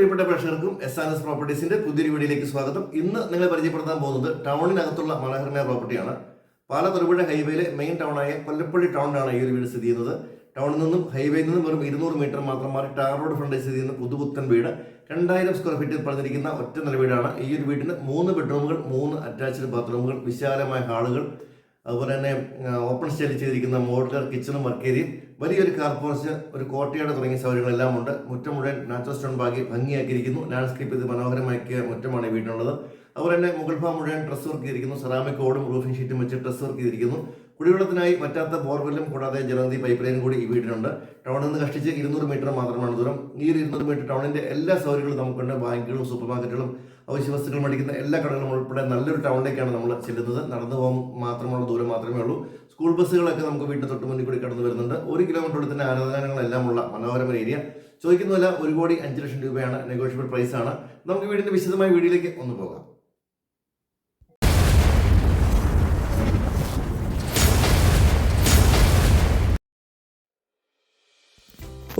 പ്രിയപ്പെട്ട പ്രേക്ഷകർക്കും S R S പ്രോപ്പർട്ടീസിന്റെ പുതിയൊരു വീഡിയോയിലേക്ക് സ്വാഗതം. ഇന്ന് നിങ്ങൾ പരിചയപ്പെടുത്താൻ പോകുന്നത് ടൗണിനകത്തുള്ള മനോഹരമായ പ്രോപ്പർട്ടിയാണ് പാല ഹൈവേയിലെ മെയിൻ ടൗണായ കൊല്ലപ്പള്ളി ടൗണിലാണ് ഈ ഒരു വീട് സ്ഥിതി ചെയ്യുന്നത്. ടൗണിൽ നിന്നും ഹൈവേയിൽ നിന്നും വെറും ഇരുന്നൂറ് മീറ്റർ മാത്രം മാറി ടാർ റോഡ് ഫ്രണ്ടിൽ സ്ഥിതി ചെയ്യുന്ന പുതുപുത്തൻ വീട്. രണ്ടായിരം സ്ക്വയർ ഫീറ്റിൽ പറഞ്ഞിരിക്കുന്ന ഒറ്റ നില വീടാണ് ഈ ഒരു വീടിന്. മൂന്ന് ബെഡ്റൂമുകൾ മൂന്ന് അറ്റാച്ച്ഡ് ബാത്റൂമുകൾ വിശാലമായ ഹാളുകൾ അതുപോലെ തന്നെ ഓപ്പൺ സ്റ്റൈലിൽ ചെയ്തിരിക്കുന്ന മോഡുലർ കിച്ചണും വർക്കേരിയും വലിയൊരു കാർ ഒരു കോട്ടയാട് തുടങ്ങിയ സൗകര്യങ്ങളെല്ലാം ഉണ്ട്. മുറ്റം മുഴുവൻ നാച്ചുറൽ സ്റ്റോൺ ബാഗി ഭംഗിയാക്കിയിരിക്കുന്നു. ലാൻഡ്സ്കേപ്പ് ഇത് മനോഹരമാക്കിയ മുറ്റമാണ് ഈ വീടിനുള്ളത്. അതുപോലെ തന്നെ മുകൾ ഭാഗം മുഴുവൻ ഡ്രസ് വർക്ക് ചെയ്തിരിക്കുന്നു. സെറാമിക് ഓടും റൂഫിംഗ് ഷീറ്റും വെച്ച് ഡ്രസ് വർക്ക് ചെയ്തിരിക്കുന്നു. കുടിവെള്ളത്തിനായി പറ്റാത്ത ബോർവെല്ലും കൂടാതെ ജലനിധി പൈപ്പ് ലൈനും കൂടി ഈ വീടിനുണ്ട്. ടൗണിൽ നിന്ന് കഷ്ടിച്ച് ഇരുന്നൂറ് മീറ്റർ മാത്രമാണ് ദൂരം. ഈ ഒരു ഇരുന്നൂറ് മീറ്റർ ടൗണിന്റെ എല്ലാ സൗകര്യങ്ങളും നമുക്കുണ്ട്. ബാങ്കുകളും സൂപ്പർ മാർക്കറ്റുകളും അവശ്യ വസ്തുക്കൾ മേടിക്കുന്ന എല്ലാ കടകളും ഉൾപ്പെടെ നല്ലൊരു ടൗണിലേക്കാണ് നമ്മൾ ചെല്ലുന്നത്. നടന്നു പോകാൻ മാത്രമുള്ള ദൂരം മാത്രമേ ഉള്ളൂ. സ്കൂൾ ബസ്സുകളൊക്കെ നമുക്ക് വീട്ടിൽ തൊട്ട് മുന്നിൽ കൂടി കടന്നു വരുന്നുണ്ട്. ഒരു കിലോമീറ്റർ തന്നെ ആരാധനാലയങ്ങളെല്ലാം ഉള്ള മനോഹരമായ ഏരിയ. ചോദിക്കുന്ന വില ഒരു കോടി അഞ്ച് ലക്ഷം രൂപയാണ് നെഗോഷ്യബിൾ പ്രൈസ് ആണ്. നമുക്ക് വീടിന്റെ വിശദമായ വീഡിയോയിലേക്ക് ഒന്ന് പോകാം.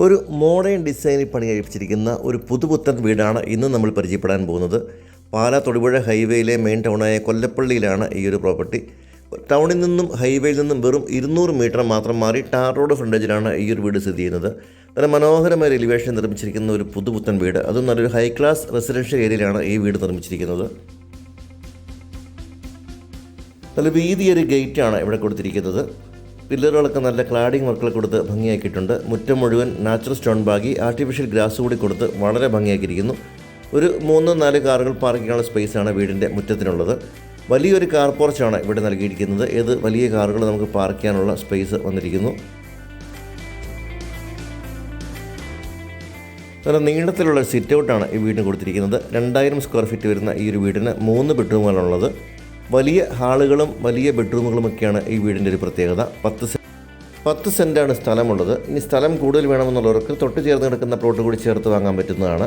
ഒരു മോഡേൺ ഡിസൈനിൽ പണി കഴിപ്പിച്ചിരിക്കുന്ന ഒരു പുതുപുത്തൻ വീടാണ് ഇന്ന് നമ്മൾ പരിചയപ്പെടാൻ പോകുന്നത്. പാലാ തൊടുപുഴ ഹൈവേയിലെ മെയിൻ ടൗണായ കൊല്ലപ്പള്ളിയിലാണ് ഈ ഒരു പ്രോപ്പർട്ടി ടൗണിൽ നിന്നും ഹൈവേയിൽ നിന്നും വെറും ഇരുന്നൂറ് മീറ്റർ മാത്രം മാറി ടാർ റോഡ് ഫ്രണ്ടേജിലാണ് ഈ ഒരു വീട് സ്ഥിതി ചെയ്യുന്നത്. നല്ല മനോഹരമായ എലിവേഷൻ നിർമ്മിച്ചിരിക്കുന്ന ഒരു പുതുപുത്തൻ വീട്. അതും നല്ലൊരു ഹൈ ക്ലാസ് റെസിഡൻഷ്യൽ ഏരിയയിലാണ് ഈ വീട് നിർമ്മിച്ചിരിക്കുന്നത്. നല്ല വീതിയൊരു ഗേറ്റാണ് ഇവിടെ കൊടുത്തിരിക്കുന്നത്. പില്ലറുകളൊക്കെ നല്ല ക്ലാഡിങ് വർക്കുകൾ കൊടുത്ത് ഭംഗിയാക്കിയിട്ടുണ്ട്. മുറ്റം മുഴുവൻ നാച്ചുറൽ സ്റ്റോൺ ബാഗി ആർട്ടിഫിഷ്യൽ ഗ്രാസ് കൂടി കൊടുത്ത് വളരെ ഭംഗിയാക്കിയിരിക്കുന്നു. ഒരു മൂന്ന് നാല് കാറുകൾ പാർക്ക് ചെയ്യാനുള്ള സ്പേസാണ് വീടിന്റെ മുറ്റത്തിനുള്ളത്. വലിയൊരു കാർ പോർച്ചാണ് ഇവിടെ നൽകിയിരിക്കുന്നത്. ഏത് വലിയ കാറുകൾ നമുക്ക് പാർക്ക് ചെയ്യാനുള്ള സ്പേസ് വന്നിരിക്കുന്നു. നല്ല നീളത്തിലുള്ള സിറ്റ് ഔട്ടാണ് ഈ വീടിന് കൊടുത്തിരിക്കുന്നത്. രണ്ടായിരം സ്ക്വയർ ഫീറ്റ് വരുന്ന ഈ ഒരു വീടിന് മൂന്ന് ബെഡ്റൂമുകളാണുള്ളത് വലിയ ഹാളുകളും വലിയ ബെഡ്റൂമുകളുമൊക്കെയാണ് ഈ വീടിന്റെ ഒരു പ്രത്യേകത. പത്ത് പത്ത് സെന്റാണ് സ്ഥലമുള്ളത്. ഇനി സ്ഥലം കൂടുതൽ വേണമെന്നുള്ളവർക്ക് തൊട്ട് ചേർന്ന് കിടക്കുന്ന പ്ലോട്ട് കൂടി ചേർത്ത് വാങ്ങാൻ പറ്റുന്നതാണ്.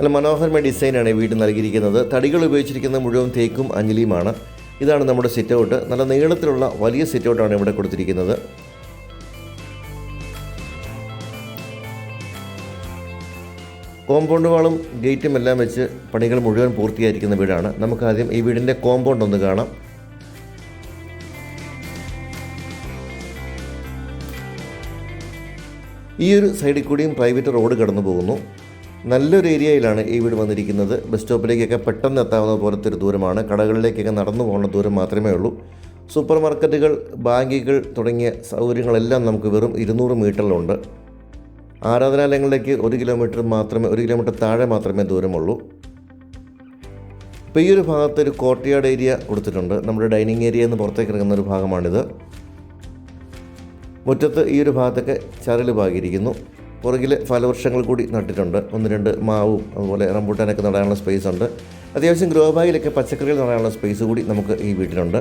നല്ല മനോഹരമായ ഡിസൈനാണ് ഈ വീട് നൽകിയിരിക്കുന്നത്. തടികൾ ഉപയോഗിച്ചിരിക്കുന്ന മുഴുവൻ തേക്കും അഞ്ഞലിയുമാണ്. ഇതാണ് നമ്മുടെ സിറ്റ് ഔട്ട് നല്ല നീളത്തിലുള്ള വലിയ സിറ്റ് ഔട്ടാണ് ഇവിടെ കൊടുത്തിരിക്കുന്നത്. കോമ്പൗണ്ട് വാളും ഗേറ്റും എല്ലാം വെച്ച് പണികൾ മുഴുവൻ പൂർത്തിയായിരിക്കുന്ന വീടാണ്. നമുക്ക് ആദ്യം ഈ വീടിന്റെ കോമ്പൗണ്ട് ഒന്ന് കാണാം. ഈ ഒരു സൈഡിൽ കൂടിയും പ്രൈവറ്റ് റോഡ് കടന്നു പോകുന്നു നല്ലൊരു ഏരിയയിലാണ് ഈ വീട് വന്നിരിക്കുന്നത്. ബസ് സ്റ്റോപ്പിലേക്കൊക്കെ പെട്ടെന്ന് എത്താവുന്ന പോലത്തെ ഒരു ദൂരമാണ്. കടകളിലേക്കൊക്കെ നടന്നു പോകുന്ന ദൂരം മാത്രമേ ഉള്ളൂ. സൂപ്പർ മാർക്കറ്റുകൾ ബാങ്കുകൾ തുടങ്ങിയ സൗകര്യങ്ങളെല്ലാം നമുക്ക് വെറും ഇരുന്നൂറ് മീറ്ററിലുണ്ട്. ആരാധനാലയങ്ങളിലേക്ക് ഒരു കിലോമീറ്റർ മാത്രമേ ഒരു കിലോമീറ്റർ താഴെ മാത്രമേ ദൂരമുള്ളൂ. ഇപ്പോൾ ഈ ഒരു ഭാഗത്ത് ഒരു കോർട്ട്യാർഡ് ഏരിയ കൊടുത്തിട്ടുണ്ട്. നമ്മുടെ ഡൈനിങ് ഏരിയ എന്ന് പുറത്തേക്ക് ഇറങ്ങുന്ന ഒരു ഭാഗമാണിത്. മുറ്റത്ത് ഈ ഒരു ഭാഗത്തൊക്കെ ചരൽ പാകിയിരിക്കുന്നു. പുറകിൽ ഫലവൃക്ഷങ്ങൾ കൂടി നട്ടിട്ടുണ്ട്. ഒന്ന് രണ്ട് മാവും അതുപോലെ റംബൂട്ടാനൊക്കെ നടാനുള്ള സ്പേസ് ഉണ്ട്. അത്യാവശ്യം ഗ്രോ ബാഗിലൊക്കെ പച്ചക്കറികൾ നടാനുള്ള സ്പേസ് കൂടി നമുക്ക് ഈ വീട്ടിലുണ്ട്.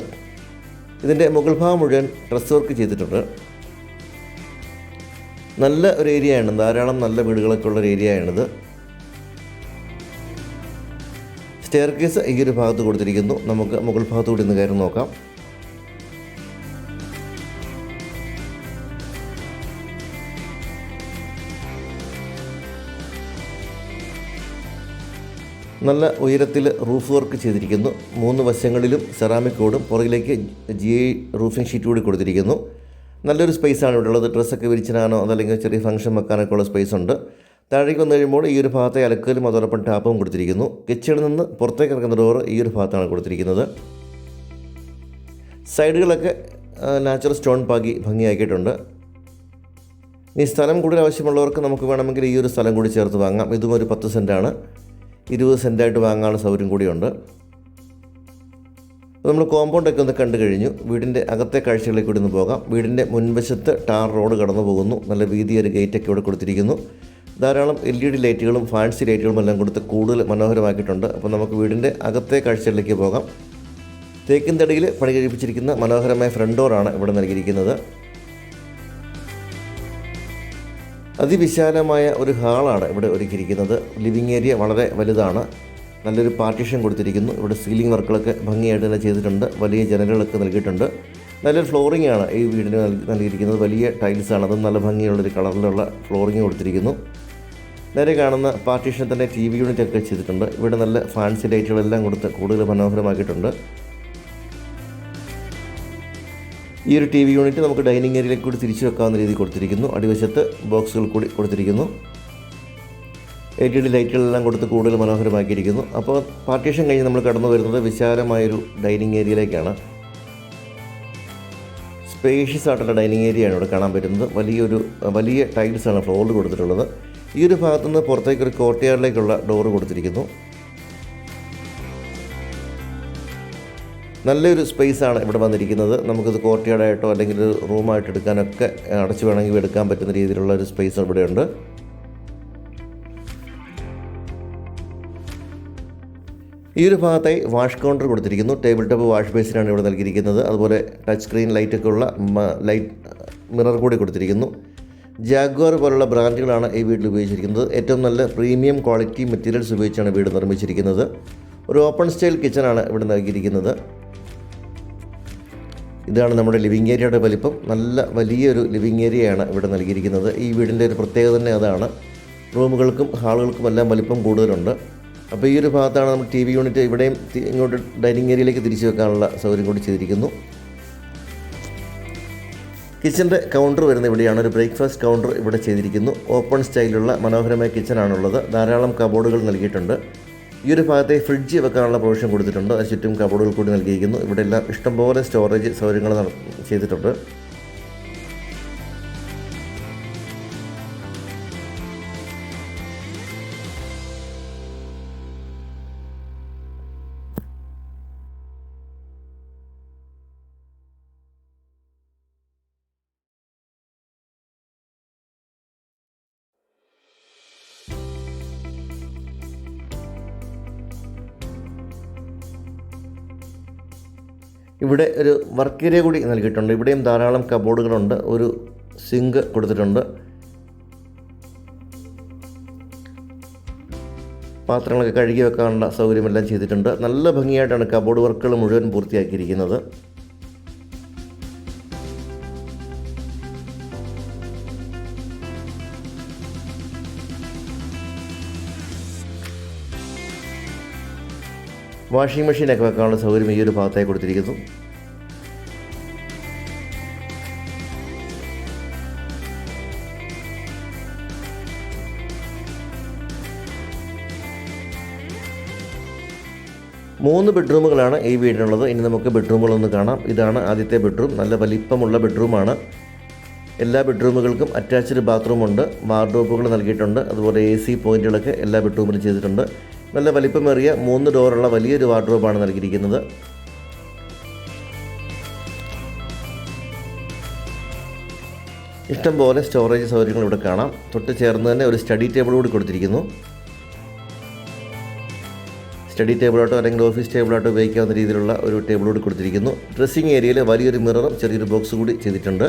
ഇതിന്റെ മുകൾ ഭാഗം മുഴുവൻ ഡ്രസ് വർക്ക് ചെയ്തിട്ടുണ്ട്. നല്ല ഒരു ഏരിയയാണ് ധാരാളം നല്ല വീടുകളൊക്കെ ഉള്ള ഒരു ഏരിയയാണിത് സ്റ്റെയർ കേസ് ഈ ഒരു ഭാഗത്ത് കൊടുത്തിരിക്കുന്നു. നമുക്ക് മുകൾ ഭാഗത്തുകൂടി ഇന്ന് കയറി നോക്കാം. നല്ല ഉയരത്തിൽ റൂഫ് വർക്ക് ചെയ്തിരിക്കുന്നു. മൂന്ന് വശങ്ങളിലും സെറാമിക് കോഡും പുറകിലേക്ക് ജി ഐ റൂഫിംഗ് ഷീറ്റ് കൂടി കൊടുത്തിരിക്കുന്നു. നല്ലൊരു സ്പേസാണ് ഇവിടെ ഉള്ളത്. ഡ്രസ്സൊക്കെ വിരിച്ചിടാനോ അതല്ലെങ്കിൽ ചെറിയ ഫംഗ്ഷൻ വെക്കാനൊക്കെ ഉള്ള സ്പേസ് ഉണ്ട്. താഴേക്ക് വന്നു കഴിയുമ്പോൾ ഈ ഒരു ഭാഗത്തെ അലക്കലും അതോടൊപ്പം ടാപ്പും കൊടുത്തിരിക്കുന്നു. കിച്ചണിൽ നിന്ന് പുറത്തേക്ക് ഇറങ്ങുന്ന ഡോർ ഈ ഒരു ഭാഗത്താണ് കൊടുത്തിരിക്കുന്നത്. സൈഡുകളൊക്കെ നാച്ചുറൽ സ്റ്റോൺ പാകി ഭംഗിയാക്കിയിട്ടുണ്ട്. ഈ സ്ഥലം കൂടുതൽ ആവശ്യമുള്ളവർക്ക് നമുക്ക് വേണമെങ്കിൽ ഈ ഒരു സ്ഥലം കൂടി ചേർത്ത് വാങ്ങാം. ഇതും ഒരു പത്ത് സെന്റാണ് ഇരുപത് സെന്റായിട്ട് വാങ്ങാനുള്ള സൗകര്യം കൂടിയുണ്ട്. നമ്മൾ കോമ്പൗണ്ടൊക്കെ ഒന്ന് കണ്ടു കഴിഞ്ഞു. വീടിന്റെ അകത്തെ കാഴ്ചകളിലേക്ക് കൂടി ഒന്ന് പോകാം. വീടിന്റെ മുൻവശത്ത് ടാർ റോഡ് കടന്നു പോകുന്നു. നല്ല വീതിയൊരു ഗേറ്റൊക്കെ ഇവിടെ കൊടുത്തിരിക്കുന്നു. ധാരാളം എൽ ഇ ഡി ലൈറ്റുകളും ഫാൻസി ലൈറ്റുകളും എല്ലാം കൊടുത്ത് കൂടുതൽ മനോഹരമാക്കിയിട്ടുണ്ട്. അപ്പോൾ നമുക്ക് വീടിന്റെ അകത്തെ കാഴ്ചകളിലേക്ക് പോകാം. തേക്കിൻ തടിയിൽ പണി കഴിപ്പിച്ചിരിക്കുന്ന മനോഹരമായ ഫ്രണ്ട് ഡോറാണ് ഇവിടെ നൽകിയിരിക്കുന്നത്. അതിവിശാലമായ ഒരു ഹാളാണ് ഇവിടെ ഒരുക്കിയിരിക്കുന്നത്. ലിവിങ് ഏരിയ വളരെ വലുതാണ്. നല്ലൊരു പാർട്ടീഷൻ കൊടുത്തിരിക്കുന്നു. ഇവിടെ സീലിംഗ് വർക്കുകളൊക്കെ ഭംഗിയായിട്ട് തന്നെ ചെയ്തിട്ടുണ്ട്. വലിയ ജനലുകളൊക്കെ നൽകിയിട്ടുണ്ട്. നല്ലൊരു ഫ്ലോറിംഗ് ആണ് ഈ വീടിന് നൽകിയിരിക്കുന്നത്. വലിയ ടൈൽസ് ആണ്. അതും നല്ല ഭംഗിയുള്ളൊരു കളറിലുള്ള ഫ്ലോറിംഗ് കൊടുത്തിരിക്കുന്നു. നേരെ കാണുന്ന പാർട്ടീഷൻ തന്നെ ടി വി യൂണിറ്റ് ഒക്കെ ചെയ്തിട്ടുണ്ട് ഇവിടെ നല്ല ഫാൻസി ലൈറ്റുകളെല്ലാം കൊടുത്ത് കൂടുതൽ മനോഹരമാക്കിയിട്ടുണ്ട്. ഈ ഒരു ടി വി യൂണിറ്റ് നമുക്ക് ഡൈനിങ് ഏരിയയിലേക്ക് കൂടി തിരിച്ചു വെക്കാവുന്ന രീതിയിൽ കൊടുത്തിരിക്കുന്നു. അടിവശത്ത് ബോക്സുകൾ കൂടി കൊടുത്തിരിക്കുന്നു. എൽ ഇ ഡി ലൈറ്റുകളെല്ലാം കൊടുത്ത് കൂടുതൽ മനോഹരമാക്കിയിരിക്കുന്നു. അപ്പോൾ പാർട്ടീഷൻ കഴിഞ്ഞ് നമ്മൾ കടന്നു വരുന്നത് വിശാലമായൊരു ഡൈനിങ് ഏരിയയിലേക്കാണ്. സ്പേഷ്യസ് ആയിട്ടുള്ള ഡൈനിങ് ഏരിയയാണ് ഇവിടെ കാണാൻ പറ്റുന്നത്. വലിയൊരു വലിയ ടൈൽസാണ് ഫ്ലോറിൽ കൊടുത്തിട്ടുള്ളത്. ഈ ഒരു ഭാഗത്തുനിന്ന് പുറത്തേക്കൊരു കോർട്ട് യാർഡിലേക്കുള്ള ഡോറ് കൊടുത്തിരിക്കുന്നു. നല്ലൊരു സ്പേസാണ് ഇവിടെ വന്നിരിക്കുന്നത്. നമുക്കിത് കോർട്ടിയാർഡായിട്ടോ അല്ലെങ്കിൽ റൂമായിട്ട് എടുക്കാനൊക്കെ അടച്ചു വേണമെങ്കിൽ എടുക്കാൻ പറ്റുന്ന രീതിയിലുള്ള ഒരു സ്പേസ് ഇവിടെയുണ്ട്. ഈ ഒരു ഭാഗത്തായി വാഷ് കൗണ്ടർ കൊടുത്തിരിക്കുന്നു. ടേബിൾ ടോപ്പ് വാഷ് ബേസിനാണ് ഇവിടെ നൽകിയിരിക്കുന്നത്. അതുപോലെ ടച്ച് സ്ക്രീൻ ലൈറ്റൊക്കെ ഉള്ള ലൈറ്റ് മിറർ കൂടി കൊടുത്തിരിക്കുന്നു. ജാഗ്വാർ പോലുള്ള ബ്രാൻഡുകളാണ് ഈ വീട്ടിൽ ഉപയോഗിച്ചിരിക്കുന്നത്. ഏറ്റവും നല്ല പ്രീമിയം ക്വാളിറ്റി മെറ്റീരിയൽസ് ഉപയോഗിച്ചാണ് വീട് നിർമ്മിച്ചിരിക്കുന്നത്. ഒരു ഓപ്പൺ സ്റ്റൈൽ കിച്ചണാണ് ഇവിടെ നൽകിയിരിക്കുന്നത്. ഇതാണ് നമ്മുടെ ലിവിങ് ഏരിയയുടെ വലിപ്പം. നല്ല വലിയൊരു ലിവിങ് ഏരിയയാണ് ഇവിടെ നൽകിയിരിക്കുന്നത്. ഈ വീടിന്റെ ഒരു പ്രത്യേകത തന്നെ അതാണ്. റൂമുകൾക്കും ഹാളുകൾക്കും എല്ലാം വലിപ്പം കൂടുതലുണ്ട്. അപ്പോൾ ഈ ഒരു ഭാഗത്താണ് നമ്മൾ ടി വി യൂണിറ്റ് ഇവിടെയും ഇങ്ങോട്ട് ഡൈനിങ് ഏരിയയിലേക്ക് തിരിച്ചു വെക്കാനുള്ള സൗകര്യം കൂടി ചെയ്തിരിക്കുന്നു. കിച്ചന്റെ കൗണ്ടർ വരുന്ന ഇവിടെയാണ്. ഒരു ബ്രേക്ക്ഫാസ്റ്റ് കൗണ്ടർ ഇവിടെ ചെയ്തിരിക്കുന്നു. ഓപ്പൺ സ്റ്റൈലുള്ള മനോഹരമായ കിച്ചണാണുള്ളത്. ധാരാളം കബോർഡുകൾ നൽകിയിട്ടുണ്ട്. ഈ ഒരു ഭാഗത്തെ ഫ്രിഡ്ജ് വെക്കാനുള്ള പ്രൊവിഷൻ കൊടുത്തിട്ടുണ്ട്. അത് ചുറ്റും കബോർഡുകൾ കൂടി നൽകിയിരിക്കുന്നു. ഇവിടെ എല്ലാം ഇഷ്ടംപോലെ സ്റ്റോറേജ് സൗകര്യങ്ങൾ ചെയ്തിട്ടുണ്ട്. ഇവിടെ ഒരു വർക്ക് ഏരിയ കൂടി നൽകിയിട്ടുണ്ട്. ഇവിടെയും ധാരാളം കബോർഡുകളുണ്ട്. ഒരു സിങ്ക് കൊടുത്തിട്ടുണ്ട്. പാത്രങ്ങളൊക്കെ കഴുകി വെക്കാനുള്ള സൗകര്യമെല്ലാം ചെയ്തിട്ടുണ്ട്. നല്ല ഭംഗിയായിട്ടാണ് കബോർഡ് വർക്കുകൾ മുഴുവൻ പൂർത്തിയാക്കിയിരിക്കുന്നത്. വാഷിംഗ് മെഷീനൊക്കെ വെക്കാനുള്ള സൗകര്യം ഈ ഒരു ഭാഗത്തായി കൊടുത്തിരിക്കുന്നു. മൂന്ന് ബെഡ്റൂമുകളാണ് ഈ വീടിനുള്ളത്. ഇനി നമുക്ക് ബെഡ്റൂമുകളൊന്ന് കാണാം. ഇതാണ് ആദ്യത്തെ ബെഡ്റൂം. നല്ല വലിപ്പമുള്ള ബെഡ്റൂമാണ്. എല്ലാ ബെഡ്റൂമുകൾക്കും അറ്റാച്ച്ഡ് ബാത്റൂമുണ്ട്. വാർഡ്രോബുകൾ നൽകിയിട്ടുണ്ട്. അതുപോലെ എ സി പോയിന്റുകളൊക്കെ എല്ലാ ബെഡ്റൂമിലും ചെയ്തിട്ടുണ്ട്. നല്ല വലിപ്പമേറിയ മൂന്ന് ഡോറുള്ള വലിയൊരു വാർഡ്രോബാണ് നൽകിയിരിക്കുന്നത്. ഇഷ്ടംപോലെ സ്റ്റോറേജ് സൗകര്യങ്ങൾ ഇവിടെ കാണാം. തൊട്ട് ചേർന്ന് തന്നെ ഒരു സ്റ്റഡി ടേബിൾ കൂടി കൊടുത്തിരിക്കുന്നു. സ്റ്റഡി ടേബിളായിട്ടോ അല്ലെങ്കിൽ ഓഫീസ് ടേബിളായിട്ടോ ഉപയോഗിക്കാവുന്ന രീതിയിലുള്ള ഒരു ടേബിൾ കൂടി കൊടുത്തിരിക്കുന്നു. ഡ്രസ്സിംഗ് ഏരിയയിൽ വലിയൊരു മിററും ചെറിയൊരു ബോക്സ് കൂടി ചെയ്തിട്ടുണ്ട്.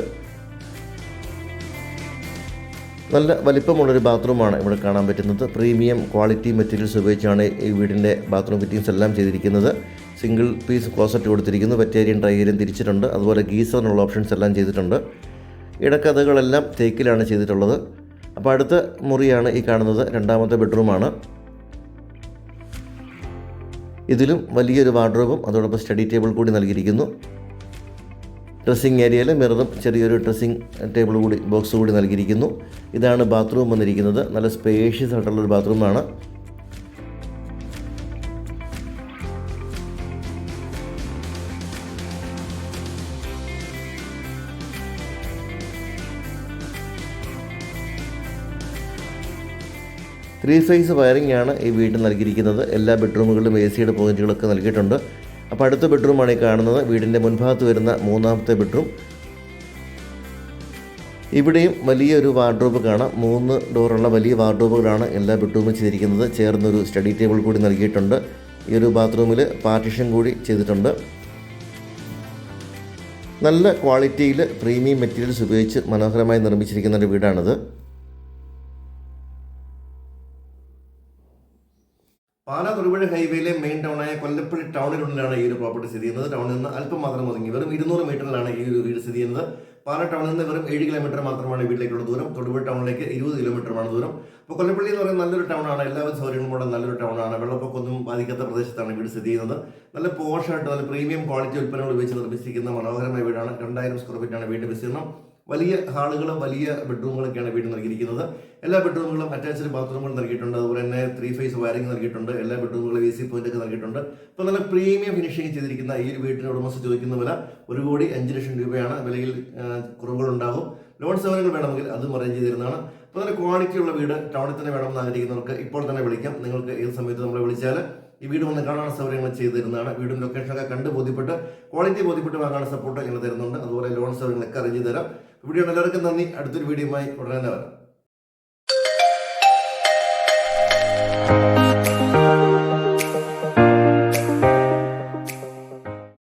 നല്ല വലിപ്പമുള്ളൊരു ബാത്റൂമാണ് ഇവിടെ കാണാൻ പറ്റുന്നത്. പ്രീമിയം ക്വാളിറ്റി മെറ്റീരിയൽസ് ഉപയോഗിച്ചാണ് ഈ വീടിന്റെ ബാത്റൂം ഫിറ്റിങ്സ് എല്ലാം ചെയ്തിരിക്കുന്നത്. സിംഗിൾ പീസ് ക്ലോസറ്റ് കൊടുത്തിരിക്കുന്നു. വെറ്റേരിയൻ ട്രൈയേരിയൻ തിരിച്ചിട്ടുണ്ട്. അതുപോലെ ഗീസറിനുള്ള ഓപ്ഷൻസ് എല്ലാം ചെയ്തിട്ടുണ്ട്. ഇടക്കഥകളെല്ലാം തേക്കിലാണ് ചെയ്തിട്ടുള്ളത്. അപ്പോൾ അടുത്ത മുറിയാണ് ഈ കാണുന്നത്. രണ്ടാമത്തെ ബെഡ്റൂമാണ്. ഇതിലും വലിയൊരു വാർഡ്രോബും അതോടൊപ്പം സ്റ്റഡി ടേബിൾ കൂടി നൽകിയിരിക്കുന്നു. ഡ്രസ്സിംഗ് ഏരിയയിൽ മിററും ചെറിയൊരു ഡ്രസ്സിംഗ് ടേബിൾ കൂടി ബോക്സ് കൂടി നൽകിയിരിക്കുന്നു. ഇതാണ് ബാത്റൂം വന്നിരിക്കുന്നത്. നല്ല സ്പേഷ്യസ് ആയിട്ടുള്ളൊരു ബാത്റൂമാണ് ത്രീ സൈസ് വയറിംഗ് ആണ് ഈ വീട്ടിൽ നൽകിയിരിക്കുന്നത്. എല്ലാ ബെഡ്റൂമുകളിലും എ സിയുടെ പോയിന്റുകളൊക്കെ നൽകിയിട്ടുണ്ട്. അപ്പോൾ അടുത്ത ബെഡ്റൂമാണ് ഈ കാണുന്നത്. വീടിന്റെ മുൻഭാഗത്ത് വരുന്ന മൂന്നാമത്തെ ബെഡ്റൂം. ഇവിടെയും വലിയൊരു വാർഡ്രോബ് കാണാം. മൂന്ന് ഡോറുള്ള വലിയ വാർഡ്രോബുകളാണ് എല്ലാ ബെഡ്റൂമിൽ ചെയ്തിരിക്കുന്നത്. ചേർന്നൊരു സ്റ്റഡി ടേബിൾ കൂടി നൽകിയിട്ടുണ്ട്. ഈ ഒരു ബാത്റൂമിൽ പാർട്ടീഷൻ കൂടി ചെയ്തിട്ടുണ്ട്. നല്ല ക്വാളിറ്റിയിൽ പ്രീമിയം മെറ്റീരിയൽസ് ഉപയോഗിച്ച് മനോഹരമായി നിർമ്മിച്ചിരിക്കുന്ന ഒരു വീടാണിത്. തൊടുപുഴ ഹൈവേയിലെ മെയിൻ ടൗണായ കൊല്ലപ്പള്ളി ടൗണിനുള്ളിലാണ് ഈ ഒരു പ്രോപ്പർട്ടി സ്ഥിതി ചെയ്യുന്നത്. ടൗണിൽ നിന്ന് അല്പം മാത്രം ഒതുങ്ങി. വെറും ഇരുന്നൂറ് മീറ്ററിലാണ് ഈ ഒരു വീട് സ്ഥിതി ചെയ്യുന്നത്. പാല ടൗണിൽ നിന്ന് വെറും ഏഴ് കിലോമീറ്റർ മാത്രമാണ് വീട്ടിലേക്കുള്ള ദൂരം. തൊടുപുഴ ടൗണിലേക്ക് ഇരുപത് കിലോമീറ്ററാണ് ദൂരം. അപ്പോൾ കൊല്ലപ്പള്ളി എന്ന് പറയുന്നത് നല്ലൊരു ടൗണാണ് എല്ലാവരും സൗകര്യങ്ങളും കൂടെ നല്ലൊരു ടൗണാണ് വെള്ളപ്പൊക്കൊന്നും ബാധിക്കാത്ത പ്രദേശത്താണ് വീട് സ്ഥിതി ചെയ്യുന്നത്. നല്ല പോഷായിട്ട് നല്ല പ്രീമിയം ക്വാളിറ്റി ഉൽപ്പന്നങ്ങൾ ഉപയോഗിച്ച് നിർമ്മിച്ചിരിക്കുന്ന മനോഹരമായ വീടാണ്. രണ്ടായിരം സ്ക്വയർ ഫീറ്റാണ് വീട് വിസ്തീർണം വലിയ ഹാളുകളും വലിയ ബെഡ്റൂമുകളൊക്കെയാണ് വീട് നൽകിയിരിക്കുന്നത്. എല്ലാ ബെഡ്റൂമുകളും അറ്റാച്ച്ഡ് ബാത്റൂമുകൾ നൽകിയിട്ടുണ്ട്. അതുപോലെ തന്നെ ത്രീ ഫേസ് വയറിംഗ് നൽകിയിട്ടുണ്ട്. എല്ലാ ബെഡ്റൂമുകളും എ സി പോയിന്റ് ഒക്കെ നൽകിയിട്ടുണ്ട്. അപ്പോൾ നല്ല പ്രീമിയം ഫിനിഷിംഗ് ചെയ്തിരിക്കുന്ന ഈ ഒരു വീട്ടിന് ഉടമസ്ഥ ചോദിക്കുന്ന വില ഒരു കോടി അഞ്ച് ലക്ഷം രൂപയാണ്. വിലയിൽ കുറവുകളുണ്ടാകും. ലോൺ സൗകര്യങ്ങൾ വേണമെങ്കിൽ അതും അറേഞ്ച് ചെയ്തിരുന്നതാണ്. അപ്പോൾ നല്ല ക്വാളിറ്റിയുള്ള വീട് ടൗണിൽ തന്നെ വേണമെന്ന് ആഗ്രഹിക്കുന്നവർക്ക് ഇപ്പോൾ തന്നെ വിളിക്കാം. നിങ്ങൾക്ക് ഏത് സമയത്ത് നമ്മളെ വിളിച്ചാൽ ഈ വീട് വന്ന് കാണാൻ സൗകര്യങ്ങൾ ചെയ്തു തരുന്നതാണ് വീടും ലൊക്കേഷനൊക്കെ കണ്ട് ബോധ്യപ്പെട്ട് ക്വാളിറ്റി ബോധ്യപ്പെട്ട് വാങ്ങാൻ സപ്പോർട്ട് ഞങ്ങൾ തരുന്നുണ്ട്. അതുപോലെ ലോൺ സൗകര്യങ്ങളൊക്കെ അറേഞ്ച് ചെയ്ത് തരാം. വീഡിയോ എല്ലാവർക്കും നന്ദി. അടുത്തൊരു വീഡിയോയുമായി ഉടനെ തന്നെ വരാം.